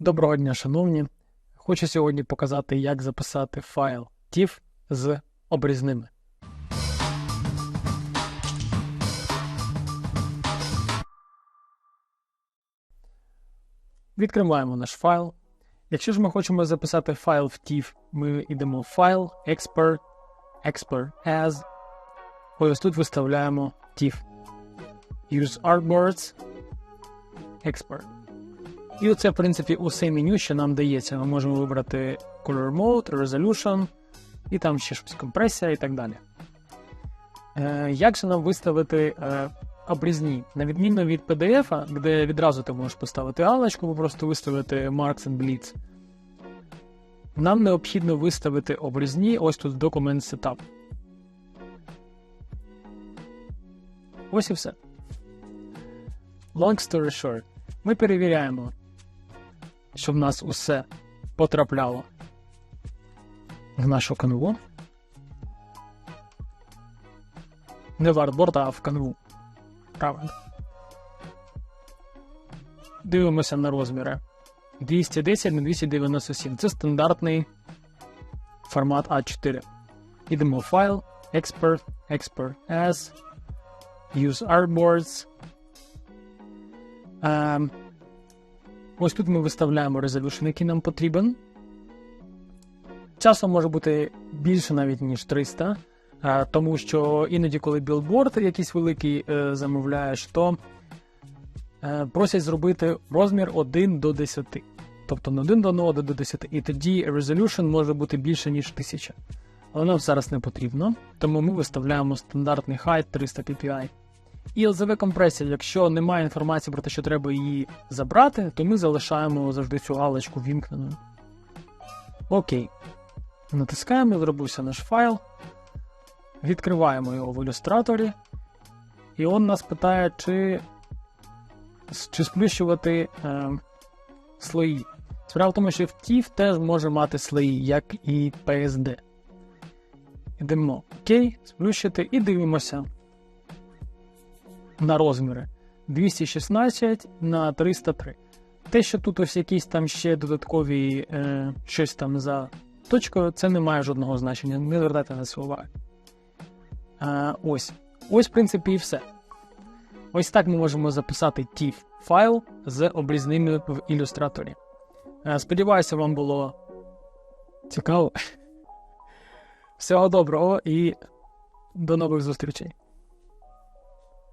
Доброго дня, шановні. Хочу сьогодні показати, як записати файл TIFF з обрізними. Відкриваємо наш файл. Якщо ж ми хочемо записати файл в TIFF, ми йдемо в файл, Export, Export as. Ось тут виставляємо TIFF. Use Artboards, Export. І оце, в принципі, усе меню, що нам дається. Ми можемо вибрати Color Mode, Resolution, і там ще щось компресія і так далі. Е, як же нам виставити е, обрізні? На відміну від PDF, де відразу ти можеш поставити галочку, або просто виставити Marks and Bleeds. Нам необхідно виставити обрізні ось тут Document Setup. Ось і все. Long story short, ми перевіряємо, щоб в нас усе потрапляло в нашу канву. Не в артборд, а в канву. Правильно. Дивимося на розміри. 210 на 297. Це стандартний формат А4. Ідемо в файл, Export, Export as, Use Artboards. Ем, Ось тут ми виставляємо резолюшн, який нам потрібен. Часом може бути більше навіть, ніж 300, е, тому що іноді, коли білборд якийсь великий е, замовляєш, то е, просять зробити розмір 1 до 10. Тобто не 1 до 1 до 10. І тоді resolution може бути більше, ніж 1000. Але нам зараз не потрібно, тому ми виставляємо стандартний height 300 ppi. І LZV компресія, якщо немає інформації про те, що треба її забрати, то ми залишаємо завжди цю галочку вімкненою. Окей. Натискаємо, зробився наш файл. Відкриваємо його в ілюстраторі. І він нас питає, чи, чи сплющувати е, слої. Справа в тому, що в TIFF теж може мати слої, як і PSD. Йдемо окей, сплющити і дивимося на розміри 216 на 303. Те, що тут ось якісь там ще додаткові е, щось там за точкою, це не має жодного значення. Не звертайте на це уваги. Е, ось. Ось, в принципі, і все. Ось так ми можемо записати TIFF файл з обрізними в ілюстраторі. Е, сподіваюся, вам було цікаво. Всього доброго і до нових зустрічей.